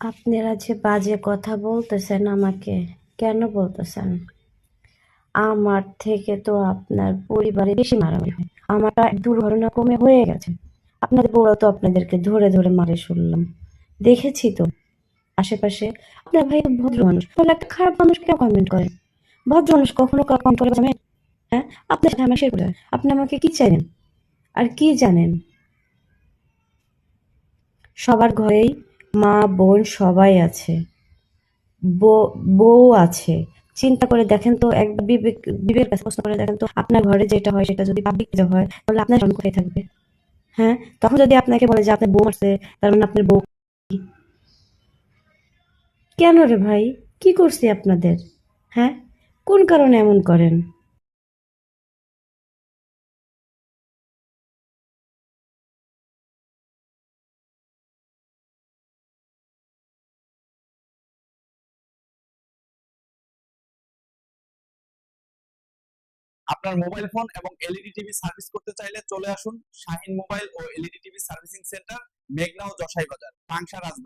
আপনারা যে বাজে কথা বলতেছেন আমাকে, কেন বলতেছেন? আমার থেকে তো আপনার পরিবারে বেশি মারামারি হয়। আমারটা দুর্ঘটনা কমে হয়ে গেছে। আপনাদের বউরা তো আপনাদেরকে ধরে ধরে মারে শুনলাম। দেখেছি তো। আশেপাশে আপনার ভাই ভদ্র মানুষ। তাহলে একটা খারাপ মানুষ কেন কমেন্ট করে? ভদ্র মানুষ কখনো কমেন্ট করে হ্যাঁ? আপনার সাথে আমার করে আপনি আমাকে কি চাইলেন? আর কি জানেন? সবার ঘরেই মা, বোন সবাই আছে। বউ- আছে। চিন্তা করে দেখেন তো একবার বিবেক কাছে প্রশ্ন করে দেখেন তো, আপনার ঘরে যেটা হয়, সেটা যদি পাবলিক হয়, তাহলে আপনার সম্মান কোথায় থাকবে? হ্যাঁ? তখন যদি আপনাকে বলে যে আপনার বউ মারছে তার মানে আপনার বউ কেন রে ভাই? কি করছি আপনাদের? হ্যাঁ? কোন কারণে এমন করেন? আপনার মোবাইল ফোন এবং এলইডি টিভি সার্ভিস করতে চাইলে চলে আসুন শাহিন মোবাইল ও এলইডি টিভি সার্ভিসিং সেন্টার মেঘনা ও জশাই বাজার পাংশা রাজবাড়ী।